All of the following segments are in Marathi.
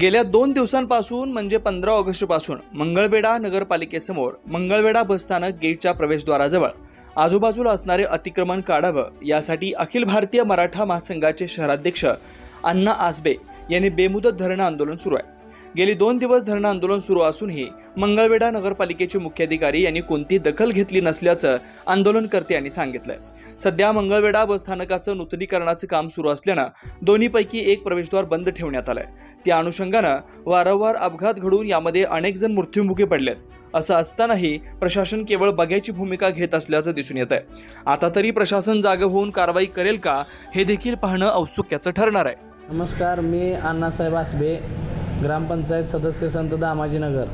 गेल्या दोन दिवसांपासून म्हणजे पंधरा ऑगस्टपासून मंगळवेढा नगरपालिकेसमोर मंगळवेढा बसस्थानक गेटच्या प्रवेशद्वाराजवळ आजूबाजूला असणारे अतिक्रमण काढावं यासाठी अखिल भारतीय मराठा महासंघाचे शहराध्यक्ष अण्णा आसबे यांनी बेमुदत धरणं आंदोलन सुरू आहे. गेली दोन दिवस धरणं आंदोलन सुरू असूनही मंगळवेढा नगरपालिकेचे मुख्याधिकारी यांनी कोणती दखल घेतली नसल्याचं आंदोलनकर्त्यांनी आहे सध्या मंगळवेढा बसस्थानकाचं नूतनीकरणाचं काम सुरू असल्यानं दोन्हीपैकी एक प्रवेशद्वार बंद ठेवण्यात आलंय. त्या अनुषंगानं वारंवार अपघात घडून यामध्ये अनेक जण मृत्युमुखी पडलेत. असं असतानाही प्रशासन केवळ बघ्याची भूमिका घेत असल्याचं दिसून येत आहे आता तरी प्रशासन जागं होऊन कारवाई करेल का हे देखील पाहणं औत्सुक्याचं ठरणार आहे. नमस्कार मी अण्णासाहेब आसबे ग्रामपंचायत सदस्य संत दामाजीनगर.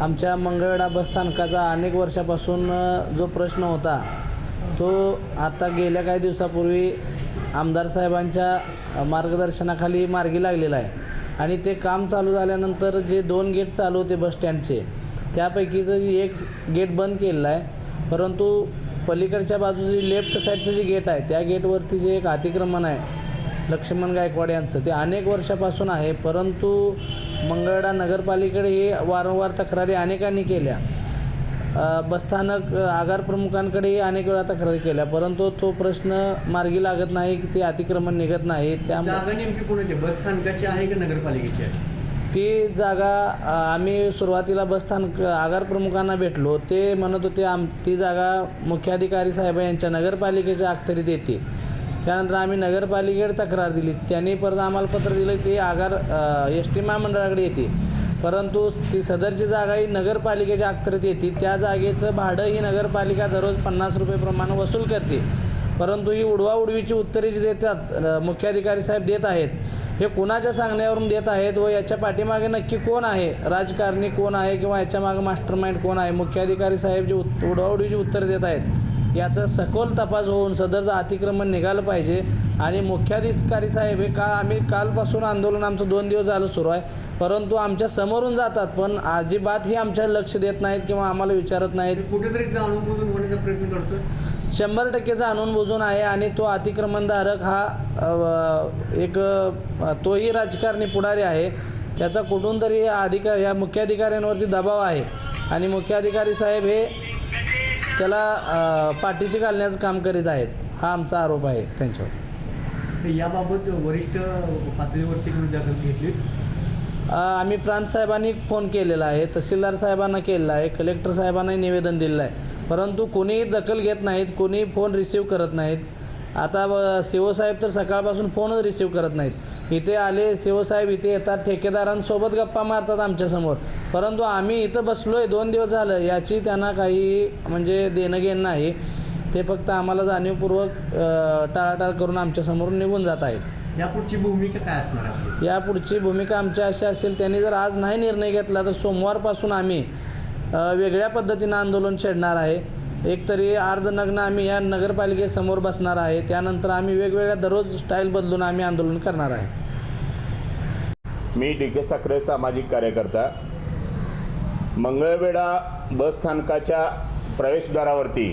आमच्या मंगळवेढा बसस्थानकाचा अनेक वर्षापासून जो प्रश्न होता तो आता गेल्या काही दिवसापूर्वी आमदार साहेबांच्या मार्गदर्शनाखाली मार्गी लागलेला आहे. आणि ते काम चालू झाल्यानंतर जे दोन गेट चालू होते बसस्टँडचे त्यापैकीचं जे एक गेट बंद केलेलं आहे परंतु पलीकडच्या बाजूचं जे लेफ्ट साईडचं जे गेट आहे त्या गेटवरती जे एक अतिक्रमण आहे लक्ष्मण गायकवाड यांचं ते अनेक वर्षापासून आहे परंतु मंगळडा नगरपालिकेकडे हे वारंवार तक्रारी अनेकांनी केल्या. बसस्थानक आगार प्रमुखांकडेही अनेक वेळा तक्रारी केल्या परंतु तो प्रश्न मार्गी लागत नाही की ते अतिक्रमण निघत नाही त्यामुळे नेमकी कोणाची आहे? का नगरपालिकेची आहे? ती जागा आम्ही सुरुवातीला बसस्थानक आगार प्रमुखांना भेटलो ते म्हणत होते आम ती जागा मुख्याधिकारी साहेब यांच्या नगरपालिकेच्या अखत्यारीत येते. त्यानंतर आम्ही नगरपालिकेकडे तक्रार दिली त्यांनी परत आम्हाला पत्र दिलं ते आगार एस टी महामंडळाकडे येते. परंतु ती सदरची जागा ही नगरपालिकेच्या अखत्यारीत येते. त्या जागेचं भाडं ही नगरपालिका दररोज पन्नास रुपयेप्रमाणे वसूल करते. परंतु ही उडवाउडवीची उत्तरे जी देतात मुख्याधिकारी साहेब देत आहेत हे कोणाच्या सांगण्यावरून देत आहेत व याच्या पाठीमागे नक्की कोण आहे? राजकारणी कोण आहे किंवा याच्या मागे मास्टर माइंड कोण आहे? मुख्याधिकारी साहेब जे उत उडवाउडवीची उत्तरं देत आहेत. याचा सखोल तपास होऊन सदरचं अतिक्रमण निघालं पाहिजे. आणि मुख्याधिकारी साहेब हे का आम्ही कालपासून आंदोलन आमचं दोन दिवस झालं सुरू आहे. परंतु आमच्या समोरून जातात पण अजिबात ही आमच्या लक्ष देत नाहीत किंवा आम्हाला विचारत नाहीत. कुठेतरी जाणून बुजून होण्याचा प्रयत्न करतोय? शंभर टक्के जाणून बुजून आहे आणि तो अतिक्रमणधारक हा एक तोही राजकारणी पुढारी आहे. त्याचा कुठून तरी या अधिकार या मुख्याधिकाऱ्यांवरती दबाव आहे. आणि मुख्याधिकारी साहेब हे त्याला पाठीशी घालण्याचं काम करीत आहेत. हा आमचा आरोप आहे त्यांच्यावर. याबाबत वरिष्ठ पातळीवरती कोणी दखल घेतली? आम्ही प्रांत साहेबांनी फोन केलेला आहे तहसीलदार साहेबांना केलेला आहे कलेक्टर साहेबांनाही निवेदन दिलेलं आहे. परंतु कोणीही दखल घेत नाहीत कोणीही फोन रिसीव करत नाहीत. आता ब- सीओ साहेब तर सकाळपासून फोनच रिसीव करत नाहीत. इथे आले सीओ साहेब इथे येतात ठेकेदारांसोबत गप्पा मारतात आमच्यासमोर परंतु आम्ही इथं बसलो आहे दोन दिवस झालं. याची त्यांना काही म्हणजे देणं घेणं नाही. ते फक्त आम्हाला जाणीवपूर्वक टाळाटाळ करून आमच्यासमोरून निघून जात आहेत. यापुढची भूमिका काय असणार? यापुढची भूमिका आमची अशी असेल त्यांनी जर आज नाही निर्णय घेतला तर सोमवारपासून आम्ही वेगळ्या पद्धतीनं आंदोलन छेडणार आहे. एक तरी अर्धनग्न आम्ही या नगरपालिकेसमोर बसणार आहे. त्यानंतर आम्ही वेगवेगळ्या दररोज स्टाईल बदलून आम्ही आंदोलन करणार आहे. मी डी के साखरे सामाजिक कार्यकर्ता. मंगळवेढा बस स्थानकाच्या प्रवेशद्वारावरती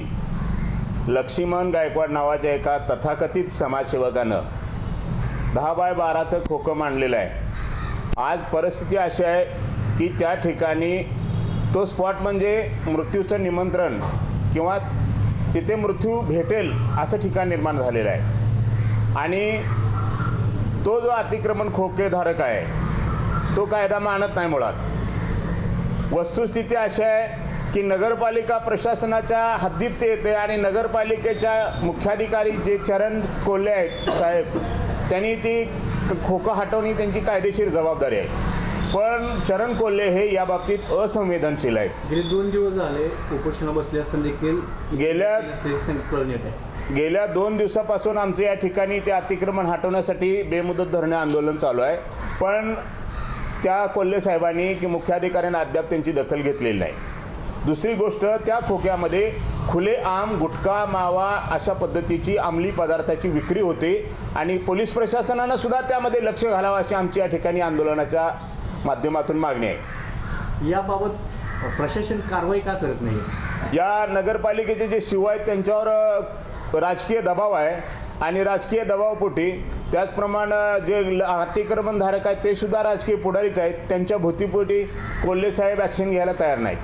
लक्ष्मण गायकवाड नावाच्या एका तथाकथित समाजसेवकानं दहा बाय बाराचं खोकं मांडलेलं आहे. आज परिस्थिती अशी आहे की त्या ठिकाणी तो स्पॉट म्हणजे मृत्यूचं निमंत्रण किंवा तिथे मृत्यू भेटेल असं ठिकाण निर्माण झालेलं आहे. आणि तो जो अतिक्रमण खोकेधारक आहे तो कायदा मानत नाही मुळात. वस्तुस्थिती अशी आहे की नगरपालिका प्रशासनाच्या हद्दीत ते येते आणि नगरपालिकेच्या मुख्याधिकारी जे चरण कोल्हे आहेत साहेब त्यांनी ती खोकं हटवणे त्यांची कायदेशीर जबाबदारी आहे. पण चरण कोल्हे हे या बाबतीत असंवेदनशील आहेत. गेले दोन दिवस झाले उपोषणा बसले असताना देखील गेल्या आहे. गेल्या दोन दिवसापासून आमचं या ठिकाणी ते अतिक्रमण हटवण्यासाठी बेमुदत धरणे आंदोलन चालू आहे. पण त्या कोल्हे साहेबांनी की मुख्याधिकाऱ्यांनी अद्याप त्यांची दखल घेतलेली नाही. दुसरी गोष्ट त्या खोक्यामध्ये खुले आम गुटखा मावा अशा पद्धतीची अंमली पदार्थाची विक्री होते आणि पोलीस प्रशासनानं सुद्धा त्यामध्ये लक्ष घालावं अशी आमची या ठिकाणी आंदोलनाच्या माध्यमातून मागणी आहे. याबाबत प्रशासन कारवाई का करत नाही? या नगरपालिकेचे जे शिव आहेत त्यांच्यावर राजकीय दबाव आहे. आणि राजकीय दबावपोटी त्याचप्रमाणे जे अतिक्रमणधारक आहेत ते सुद्धा राजकीय पुढारीच आहेत. त्यांच्या भूतीपोटी कोल्हे साहेब ॲक्शन घ्यायला तयार नाहीत.